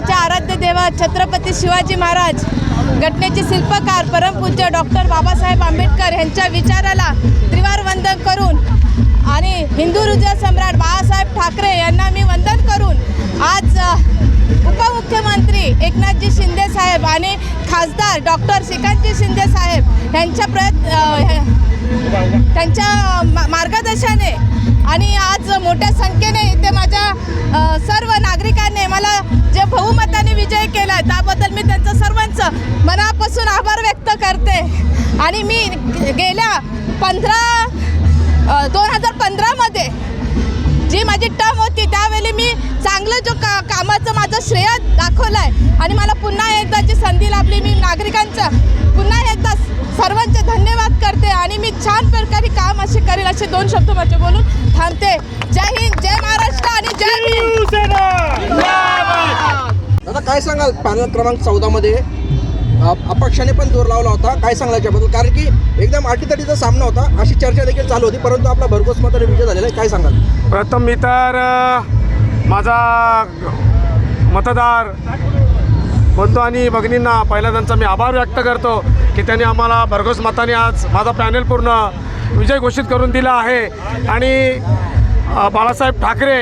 महाराष्ट्राचे आराध्य देवा छत्रपती शिवाजी महाराज घटनेचे शिल्पकार परमपूज्य डॉक्टर बाबासाहेब आंबेडकर यांच्या विचाराला त्रिवार वंदन करून आणि हिंदू हृदय सम्राट बाळासाहेब ठाकरे यांना मी वंदन करून आज उपमुख्यमंत्री एकनाथजी शिंदे साहेब आणि खासदार डॉक्टर श्रीकांतजी शिंदे साहेब यांच्या प्रयत्न त्यांच्या मार्गदर्शाने मार्गदर्शनाने आणि आज मोठ्या संख्येने इथे मनापासून आभार व्यक्त करते. आणि मी गेल्या पंधरा दोन हजार पंधरामध्ये जी माझी टर्म होती त्यावेळी मी चांगलं जो का कामाचं माझं श्रेय दाखवलं आहे आणि मला पुन्हा एकदा जी संधी लाभली मी नागरिकांचं पुन्हा एकदा सर्वांचे धन्यवाद करते. आणि मी छान प्रकारे काम असे करेल असे दोन शब्द माझे बोलून थांबते. जय हिंद जय महाराष्ट्र आणि जय दादा काय सांगाल? पॅनल क्रमांक चौदामध्ये अपक्षाने पण जोर लावला होता. काय सांगाल याच्याबद्दल? कारण की एकदम अटीतटीचा सामना होता. अशी चर्चा देखील चालू होती परंतु आपला भरघोस मताने विजय झालेला आहे. काय सांगाल? प्रथम मी तर माझा मतदार बंधू आणि भगिनींना पहिला त्यांचा मी आभार व्यक्त करतो की त्यांनी आम्हाला भरघोस मताने आज माझा पॅनल पूर्ण विजय घोषित करून दिला आहे. आणि बाळासाहेब ठाकरे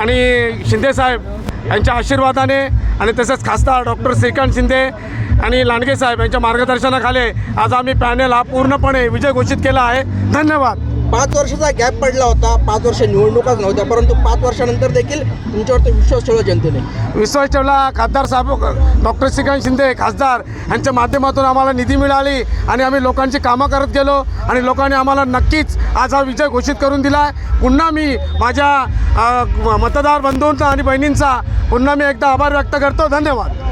आणि शिंदेसाहेब यांच्या आशीर्वादाने आणि तसेच खासदार डॉक्टर श्रीकांत शिंदे आणि लांडगे साहेब यांच्या मार्गदर्शनाखाली आज आम्ही पॅनल हा पूर्णपणे विजय घोषित केला आहे. धन्यवाद. पाच वर्षाचा गॅप पडला होता. पाच वर्ष निवडणुकाच नव्हत्या. परंतु पाच वर्षानंतर देखील तुमच्यावरती विश्वास ठेवला जनतेने. विश्वास ठेवला. खासदार साहेब डॉक्टर श्रीकांत शिंदे खासदार यांच्या माध्यमातून आम्हाला निधी मिळाली आणि आम्ही लोकांची कामं करत गेलो आणि लोकांनी आम्हाला नक्कीच आज हा विजय घोषित करून दिला. आहे पुन्हा मी माझ्या मतदार बंधूंचा आणि बहिणींचा पुन्हा मी एकदा आभार व्यक्त करतो. धन्यवाद.